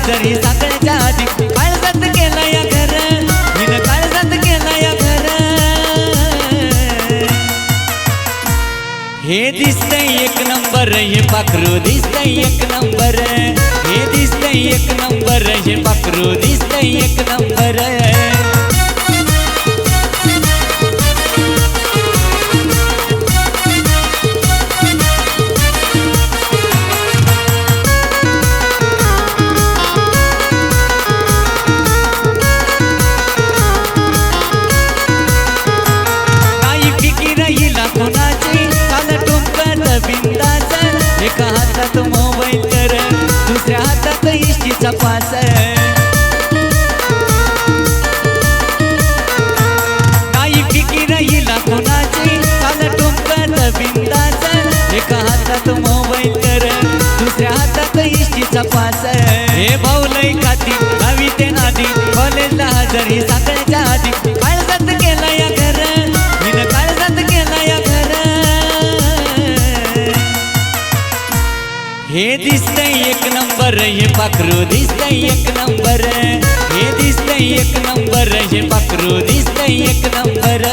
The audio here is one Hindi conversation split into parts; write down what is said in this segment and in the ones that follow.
हजरी साखळ्याच्या आधी काळजात केला या घर हिन काळजात केला या घर। हे दिसतंय एक नंबर, हे पाखरू दिसतंय एक नंबर। हे दिसतंय एक नंबर, हे पाखरू दिसतंय एक नंबर। हातात मोबाईल तर दुसऱ्या हातात इष्टीचा पास काही फिकी हिला कोणाची? काल टोकत बिंदाच एका हातात मोबाईल तर दुसऱ्या हातात इष्टीचा पास हे भाऊ लई खाती हवी ते नादी. कॉलेजला हजरी साखळ्याच्या आधी. दिसतंय एक नंबर हे पाखरू दिसतंय एक नंबर हे। दिसतंय एक नंबर हे पाखरू दिसतंय एक नंबर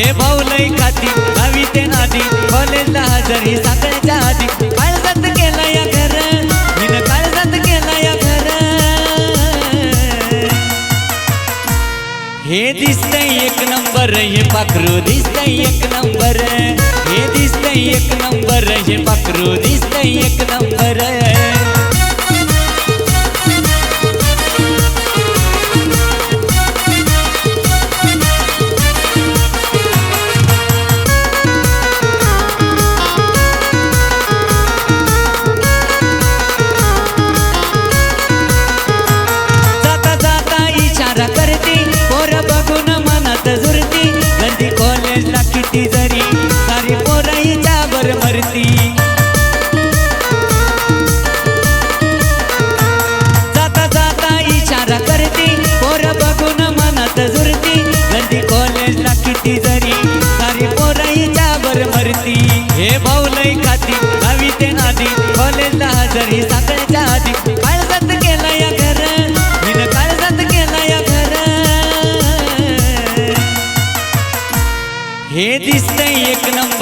हे भाऊ लय खाती दहावी ते नादी. कॉलेजला हजरी साखळ्याच्या आधी. काळजात केला या घर हिन काळजात केला या घर. हे दिसतंय एक नंबर हे पाखरू दिसतंय एक नंबर. हे दिसतंय एक नंबर हे पाखरू दिसतंय एक नंबर. ಮಾಡಿದರೆ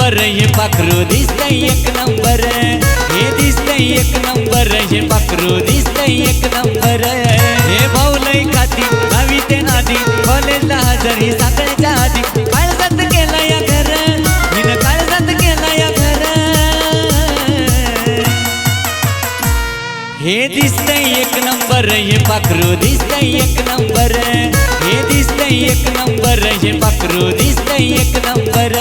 नंबर हे पाखरू दिसतंय एक नंबर हे। दिसतंय एक नंबर हे। पाखरू दिसतंय एक नंबर हे। भाऊ लय खाती दहावी ते नादी कॉलेजला हजरी साखळ्याच्या आधी काळजात केला या घर हिनं काळजात केला या घर हे। दिसतंय एक नंबर हे। पाखरू दिसतंय एक नंबर हे। दिसतंय एक नंबर हे। पाखरू दिसतंय एक नंबर